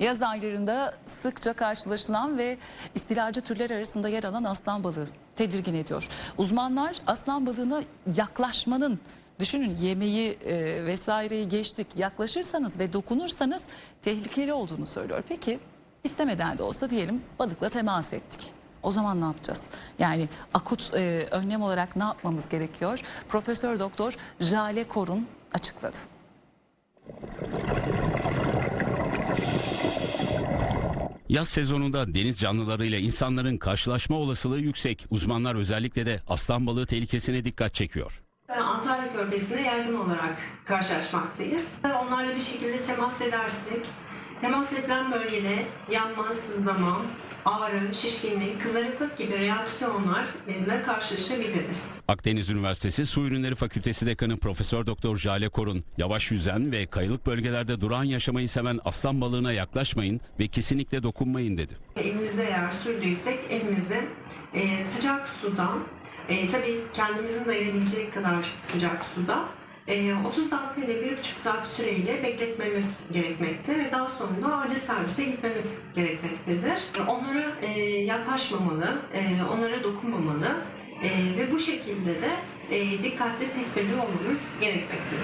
Yaz aylarında sıkça karşılaşılan ve istilacı türler arasında yer alan aslan balığı tedirgin ediyor. Uzmanlar aslan balığına yaklaşmanın Düşünün yemeği e, vesaireyi geçtik yaklaşırsanız ve dokunursanız tehlikeli olduğunu söylüyor. Peki istemeden de olsa diyelim balıkla temas ettik. O zaman ne yapacağız? Yani akut e, önlem olarak ne yapmamız gerekiyor? Profesör Doktor Jale Korun açıkladı. Yaz sezonunda deniz canlılarıyla insanların karşılaşma olasılığı yüksek. Uzmanlar özellikle de aslan balığı tehlikesine dikkat çekiyor. Antalya Körfezi'nde yaygın olarak karşılaşmaktayız. Onlarla bir şekilde temas edersek, temas edilen bölgede yanma, sızlama, ağrı, şişkinlik, kızarıklık gibi reaksiyonlarla karşılaşabiliriz. Akdeniz Üniversitesi Su Ürünleri Fakültesi Dekanı Profesör Doktor Jale Korun, yavaş yüzen ve kayılık bölgelerde duran yaşamayı seven aslan balığına yaklaşmayın ve kesinlikle dokunmayın dedi. Evimizde eğer sürdüysek evimizi e, sıcak suda, e, tabii kendimizin dayanabilincek kadar sıcak suda e, 30 dakika ile 1,5 saat süreyle bekletmemiz gerekmekte ve daha sonra acil servise gitmemiz gerekmektedir. Yaklaşmamalı, e, onlara dokunmamalı e, ve bu şekilde de e, dikkatli tedbirli olmamız gerekmektedir.